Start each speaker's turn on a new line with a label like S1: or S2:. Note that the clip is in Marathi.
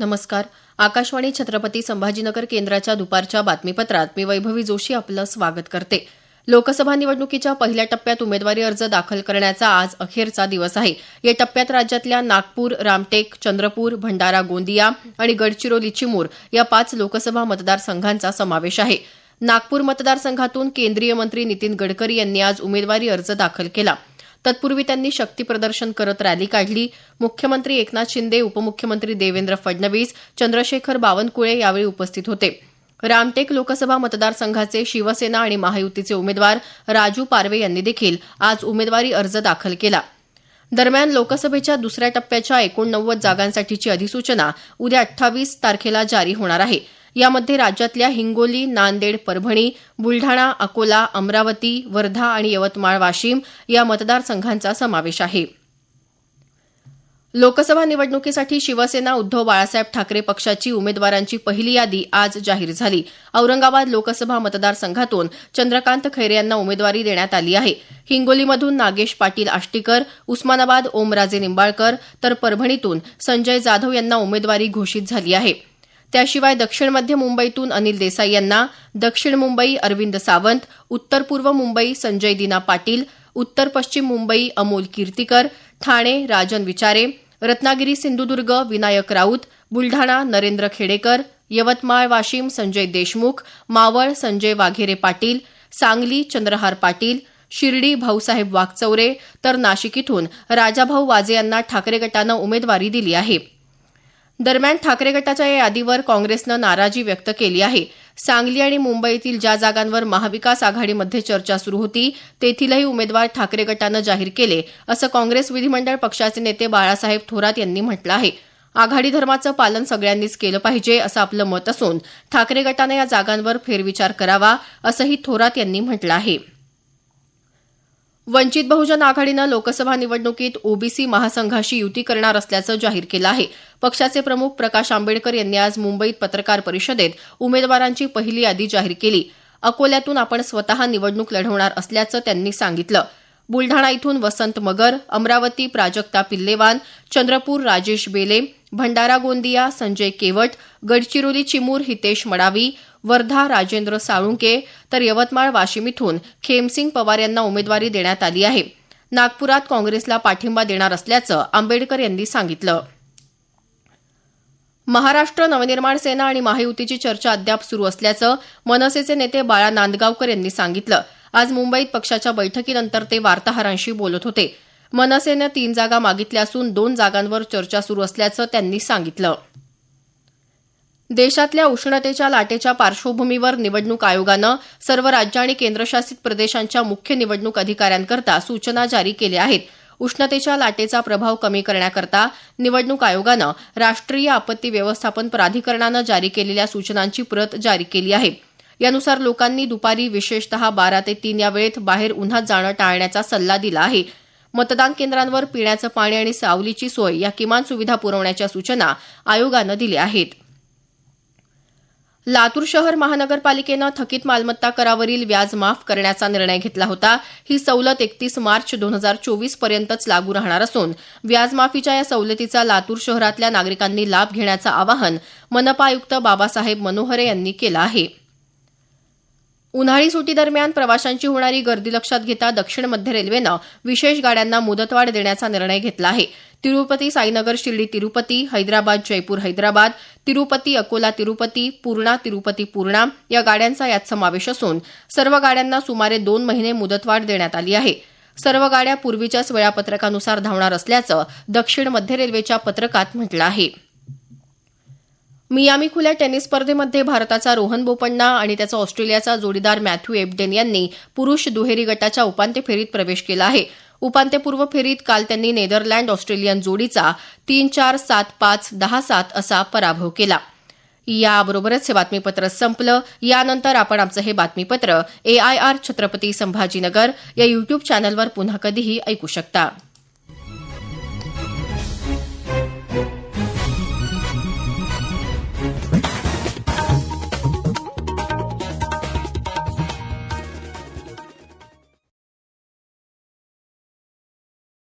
S1: नमस्कार. आकाशवाणी छत्रपती संभाजीनगर केंद्राच्या दुपारच्या बातमीपत्रात मी वैभवी जोशी आपलं स्वागत करते. लोकसभा निवडणुकीच्या पहिल्या टप्प्यात उमेदवारी अर्ज दाखल करण्याचा आज अखेरचा दिवस आहे. या टप्प्यात राज्यातल्या नागपूर रामटेक चंद्रपूर भंडारा गोंदिया आणि गडचिरोली चिमूर या पाच लोकसभा मतदारसंघांचा समावेश आहे. नागपूर मतदारसंघातून केंद्रीय मंत्री नितीन गडकरी यांनी आज उमेदवारी अर्ज दाखल केला. तत्पूर्वी त्यांनी शक्तीप्रदर्शन करत रॅली काढली. मुख्यमंत्री एकनाथ शिंदे उपमुख्यमंत्री देवेंद्र फडणवीस चंद्रशेखर बावनकुळे यावेळी उपस्थित होते. रामटेक लोकसभा मतदारसंघाचे शिवसेना आणि महायुतीचे उमेदवार राजू पारवे यांनी देखील आज उमेदवारी अर्ज दाखल केला. दरम्यान लोकसभेच्या दुसऱ्या टप्प्याच्या एकोणनव्वद जागांसाठीची अधिसूचना उद्या अठ्ठावीस तारखेला जारी होणार आहे. यामध्ये राज्यातल्या हिंगोली नांदेड परभणी बुलढाणा अकोला अमरावती वर्धा आणि यवतमाळ वाशिम या मतदारसंघांचा समावेश आहे. लोकसभा निवडणुकीसाठी शिवसेना उद्धव बाळासाहेब ठाकरे पक्षाची उमेदवारांची पहिली यादी आज जाहीर झाली. औरंगाबाद लोकसभा मतदारसंघातून चंद्रकांत खैरे यांना उमेदवारी देण्यात आली आहे. हिंगोलीमधून नागेश पाटील आष्टीकर उस्मानाबाद ओमराजे निंबाळकर तर परभणीतून संजय जाधव यांना उमेदवारी घोषित झाली आहे. त्याशिवाय दक्षिण मध्य मुंबईतून अनिल देसाई यांना दक्षिण मुंबई अरविंद सावंत उत्तर पूर्व मुंबई संजय दिना पाटील उत्तर पश्चिम मुंबई अमोल कीर्तीकर ठाणे राजन विचारे रत्नागिरी सिंधुदुर्ग विनायक राऊत बुलढाणा नरेंद्र खेडेकर यवतमाळ वाशिम संजय देशमुख मावळ संजय वाघेरे पाटील सांगली चंद्रहार पाटील शिर्डी भाऊसाहेब वाघचौरे तर नाशिक इथून राजाभाऊ वाजे यांना ठाकरे गटानं उमेदवारी दिली आहे. दरम्यान ठाकरे गटाच्या या यादीवर काँग्रेसनं नाराजी व्यक्त केली आहे. सांगली आणि मुंबईतील ज्या जागांवर महाविकास आघाडीमध्ये चर्चा सुरू होती तेथीलही उमेदवार ठाकरे गटानं जाहीर केले असं काँग्रेस विधिमंडळ पक्षाचे नेते बाळासाहेब थोरात यांनी म्हटलं आहे. आघाडी धर्माचं पालन सगळ्यांनीच केलं पाहिजे असं आपलं मत असून ठाकरे गटानं या जागांवर फेरविचार करावा असंही थोरात यांनी म्हटलं आहे. वंचित बहुजन आघाडीनं लोकसभा निवडणुकीत ओबीसी महासंघाशी युती करणार असल्याचं जाहीर केलं आहे. पक्षाचे प्रमुख प्रकाश आंबेडकर यांनी आज मुंबईत पत्रकार परिषदेत उमेदवारांची पहिली यादी जाहीर केली. अकोल्यातून आपण स्वतः निवडणूक लढवणार असल्याचं त्यांनी सांगितलं. बुलढाणा इथून वसंत मगर अमरावती प्राजक्ता पिल्लेवान चंद्रपूर राजेश बेले भंडारा गोंदिया संजय केवट गडचिरोली चिमूर हितेश मडावी वर्धा राजेंद्र साळुंके तर यवतमाळ वाशिम इथून खेमसिंग पवार यांना उमेदवारी देण्यात आली आहे. नागपुरात काँग्रेसला पाठिंबा देणार असल्याचं आंबेडकर यांनी सांगितलं. महाराष्ट्र नवनिर्माण सेना आणि महायुतीची चर्चा अद्याप सुरू असल्याचं मनसेचे नेते बाळा नांदगावकर यांनी सांगितलं. आज मुंबईत पक्षाच्या बैठकीनंतर ते वार्ताहरांशी बोलत होते. मनसेनं तीन जागा मागितल्या असून दोन जागांवर चर्चा सुरू असल्याचं त्यांनी सांगितलं. देशातल्या उष्णतेच्या लाटेच्या पार्श्वभूमीवर निवडणूक आयोगानं सर्व राज्य आणि केंद्रशासित प्रदेशांच्या मुख्य निवडणूक अधिकाऱ्यांकरता सूचना जारी केल्या आहेत. उष्णतेच्या लाटेचा प्रभाव कमी करण्याकरता निवडणूक आयोगानं राष्ट्रीय आपत्ती व्यवस्थापन प्राधिकरणानं जारी केलेल्या सूचनांची प्रत जारी केली आहे. यानुसार लोकांनी दुपारी विशेषतः बारा ते तीन या वेळेत बाहेर उन्हात जाणं टाळण्याचा सल्ला दिला आहे. मतदान केंद्रांवर पिण्याचं पाणी आणि सावलीची सोय या किमान सुविधा पुरवण्याच्या सूचना आयोगानं दिल्या आहेत. लातूर शहर महानगरपालिकेनं थकीत मालमत्ता करावरील व्याज माफ करण्याचा निर्णय घेतला होता. ही सवलत एकतीस मार्च दोन हजार चोवीस पर्यंतच लागू राहणार असून व्याजमाफीच्या या सवलतीचा लातूर शहरातल्या नागरिकांनी लाभ घेण्याचं आवाहन मनपा आयुक्त बाबासाहेब मनोहरे यांनी केलं आहे. उन्हाळी सुटीदरम्यान प्रवाशांची होणारी गर्दी लक्षात घेता दक्षिण मध्य रेल्वेनं विशेष गाड्यांना मुदतवाढ देण्याचा निर्णय घेतला आहे. तिरुपती साईनगर शिर्डी तिरुपती हैदराबाद जयपूर हैदराबाद तिरुपती अकोला तिरुपती पूर्णा तिरुपती पूर्णा या गाड्यांचा यात समावेश असून सर्व गाड्यांना सुमारे दोन महिने मुदतवाढ देण्यात आली आहे. सर्व गाड्या पूर्वीच्याच वेळापत्रकानुसार धावणार असल्याचं दक्षिण मध्य रेल्वेच्या पत्रकात म्हटलं आहे. मियामी खुल्या टेनिस स्पर्धेमध्ये भारताचा रोहन बोपण्णा आणि त्याचा ऑस्ट्रेलियाचा जोडीदार मॅथ्यू एबडेन यांनी पुरुष दुहेरी गटाच्या उपांत्य फेरीत प्रवेश केला आहे. उपांत्यपूर्व फेरीत काल त्यांनी नेदरलँड ऑस्ट्रेलियन जोडीचा तीन चार सात पाच दहा सात असा पराभव केला. याबरोबरच हे बातमीपत्र संपलं. यानंतर आपण आमचं हे बातमीपत्र एआयआर छत्रपती संभाजीनगर या युट्यूब चॅनलवर पुन्हा कधीही ऐकू शकता.